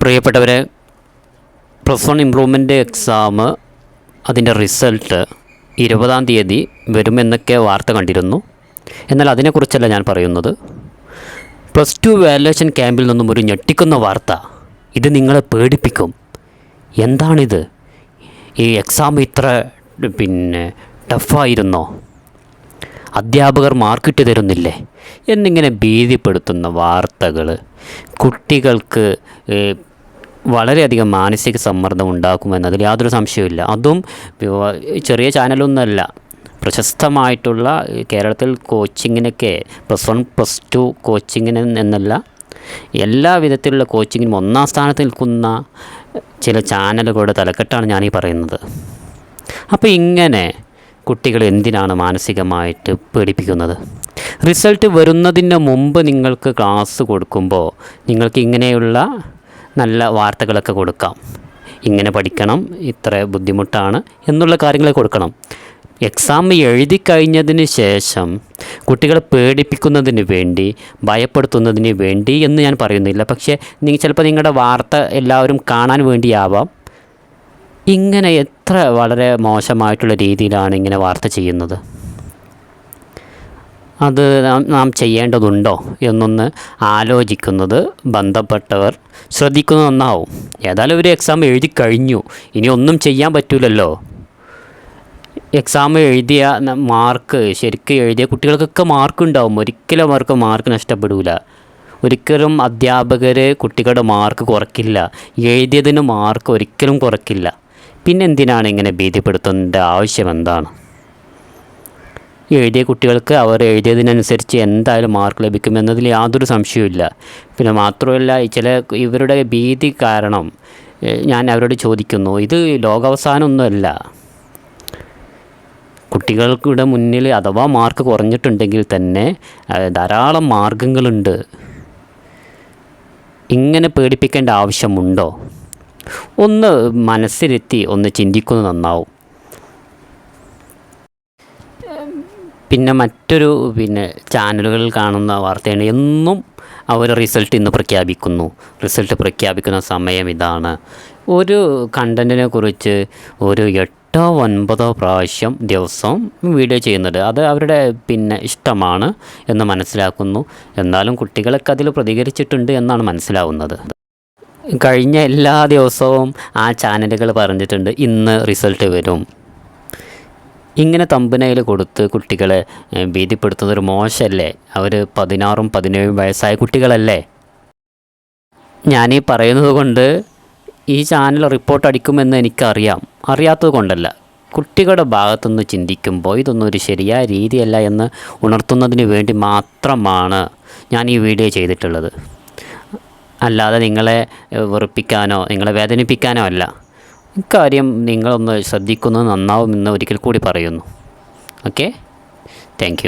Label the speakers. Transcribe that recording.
Speaker 1: പ്രിയപ്പെട്ടവരെ plus one improvement exam അതിന്റെ result ഇരുപതാം തീയതി വരുമെന്നൊക്കെ വാർത്ത കണ്ടിരുന്നു. എന്നാൽ അതിനെക്കുറിച്ചല്ല ഞാൻ പറയുന്നത്. പ്ലസ് ടു വാലുവേഷൻ ക്യാമ്പിൽ നിന്നും ഒരു ഞെട്ടിക്കുന്ന വാർത്ത. ഇത് നിങ്ങളെ പേടിപ്പിക്കും. എന്താണിത്? ഈ എക്സാം ഇത്ര പിന്നെ ടഫായിരുന്നോ? അധ്യാപകർ മാർക്കിട്ട് തരുന്നില്ലേ? എന്നിങ്ങനെ ഭീതിപ്പെടുത്തുന്ന വാർത്തകൾ കുട്ടികൾക്ക് വളരെയധികം മാനസിക സമ്മർദ്ദം ഉണ്ടാക്കുമെന്നതിൽ യാതൊരു സംശയവുമില്ല. അതും ചെറിയ ചാനലൊന്നുമല്ല. പ്രശസ്തമായിട്ടുള്ള കേരളത്തിൽ കോച്ചിങ്ങിനൊക്കെ പ്ലസ് വൺ പ്ലസ് ടു കോച്ചിങ്ങിന് എന്നല്ല എല്ലാ വിധത്തിലുള്ള കോച്ചിങ്ങിനും ഒന്നാം സ്ഥാനത്ത് നിൽക്കുന്ന ചില ചാനലുകളുടെ തലക്കെട്ടാണ് ഞാനീ പറയുന്നത്. അപ്പോൾ ഇങ്ങനെ കുട്ടികൾ എന്തിനാണ് മാനസികമായിട്ട് പേടിപ്പിക്കുന്നത്? റിസൾട്ട് വരുന്നതിന് മുമ്പ് നിങ്ങൾക്ക് ക്ലാസ് കൊടുക്കുമ്പോൾ നിങ്ങൾക്ക് ഇങ്ങനെയുള്ള നല്ല വാർത്തകളൊക്കെ കൊടുക്കാം. ഇങ്ങനെ പഠിക്കണം ഇത്ര ബുദ്ധിമുട്ടാണ് എന്നുള്ള കാര്യങ്ങൾ കൊടുക്കണം. എക്സാം എഴുതി കഴിഞ്ഞതിന് ശേഷം കുട്ടികളെ പേടിപ്പിക്കുന്നതിന് വേണ്ടി ഭയപ്പെടുത്തുന്നതിന് വേണ്ടി എന്ന് ഞാൻ പറയുന്നില്ല. പക്ഷേ നിങ്ങൾ ചിലപ്പോൾ നിങ്ങളുടെ വാർത്ത എല്ലാവരും കാണാൻ വേണ്ടിയാവാം. ഇങ്ങനെ എത്ര വളരെ മോശമായിട്ടുള്ള രീതിയിലാണ് ഇങ്ങനെ വാർത്ത ചെയ്യുന്നത്. അത് നാം ചെയ്യേണ്ടതുണ്ടോ എന്നൊന്ന് ആലോചിക്കുന്നത് ബന്ധപ്പെട്ടവർ ശ്രദ്ധിക്കുന്ന ഒന്നാവും. ഏതായാലും ഒരു എക്സാം എഴുതി കഴിഞ്ഞു. ഇനി ഒന്നും ചെയ്യാൻ പറ്റില്ലല്ലോ എക്സാം എഴുതിയ മാർക്ക് ശരിക്കും എഴുതിയ കുട്ടികൾക്കൊക്കെ മാർക്ക് ഉണ്ടാവും. ഒരിക്കലും അവർക്ക് മാർക്ക് നഷ്ടപ്പെടില്ല ഒരിക്കലും അധ്യാപകർ കുട്ടികളുടെ മാർക്ക് കുറയ്ക്കില്ല. എഴുതിയതിന് മാർക്ക് ഒരിക്കലും കുറയ്ക്കില്ല. പിന്നെ എന്തിനാണ് ഇങ്ങനെ ഭീതിപ്പെടുത്തേണ്ട? ആവശ്യം എന്താണ്? എഴുതിയ കുട്ടികൾക്ക് അവർ എഴുതിയതിനനുസരിച്ച് എന്തായാലും മാർക്ക് ലഭിക്കുമെന്നതിൽ യാതൊരു സംശയവുമില്ല. പിന്നെ മാത്രമല്ല ചില ഇവരുടെ ഭീതി കാരണം ഞാൻ അവരോട് ചോദിക്കുന്നു ഇത് ലോകാവസാനമൊന്നുമല്ല. കുട്ടികൾക്കിടെ മുന്നിൽ അഥവാ മാർക്ക് കുറഞ്ഞിട്ടുണ്ടെങ്കിൽ തന്നെ ധാരാളം മാർഗങ്ങളുണ്ട്. ഇങ്ങനെ പേടിപ്പിക്കേണ്ട ആവശ്യമുണ്ടോ? ഒന്ന് മനസ്സിലെത്തി ഒന്ന് ചിന്തിക്കുന്നത് നന്നാവും. പിന്നെ മറ്റൊരു പിന്നെ ചാനലുകളിൽ കാണുന്ന വാർത്തയാണ്. എന്നും അവർ റിസൾട്ട് ഇന്ന് പ്രഖ്യാപിക്കുന്നു. റിസൾട്ട് പ്രഖ്യാപിക്കുന്ന സമയം ഇതാണ്. ഒരു കണ്ടന്റിനെ കുറിച്ച് ഒരു എട്ടോ ഒൻപതോ പ്രാവശ്യം ദിവസം വീഡിയോ ചെയ്യുന്നുണ്ട്. അത് അവരുടെ പിന്നെ ഇഷ്ടമാണ് എന്ന് മനസ്സിലാക്കുന്നു. എന്നാലും കുട്ടികളൊക്കെ അതിൽ പ്രതികരിച്ചിട്ടുണ്ട് എന്നാണ് മനസ്സിലാവുന്നത്. കഴിഞ്ഞ എല്ലാ ദിവസവും ആ ചാനലുകൾ പറഞ്ഞിട്ടുണ്ട് ഇന്ന് റിസൾട്ട് വരും. ഇങ്ങനെ തമ്പനയിൽ കൊടുത്ത് കുട്ടികളെ ഭീതിപ്പെടുത്തുന്നത് ഒരു മോശമല്ലേ അവർ പതിനാറും പതിനേഴും വയസ്സായ കുട്ടികളല്ലേ? ഞാനീ പറയുന്നത് കൊണ്ട് ഈ ചാനൽ റിപ്പോർട്ട് അടിക്കുമെന്ന് എനിക്കറിയാം. അറിയാത്തത് കൊണ്ടല്ല. കുട്ടികളുടെ ഭാഗത്തുനിന്ന് ചിന്തിക്കുമ്പോൾ ഇതൊന്നും ഒരു ശരിയായ രീതിയല്ല എന്ന് ഉണർത്തുന്നതിന് വേണ്ടി മാത്രമാണ് ഞാൻ ഈ വീഡിയോ ചെയ്തിട്ടുള്ളത്. അല്ലാതെ നിങ്ങളെ വെറുപ്പിക്കാനോ നിങ്ങളെ വേദനിപ്പിക്കാനോ അല്ല. ഇക്കാര്യം നിങ്ങളൊന്ന് ശ്രദ്ധിക്കുന്നത് നന്നാവുമെന്ന് ഒരിക്കൽ കൂടി പറയുന്നു. Okay thank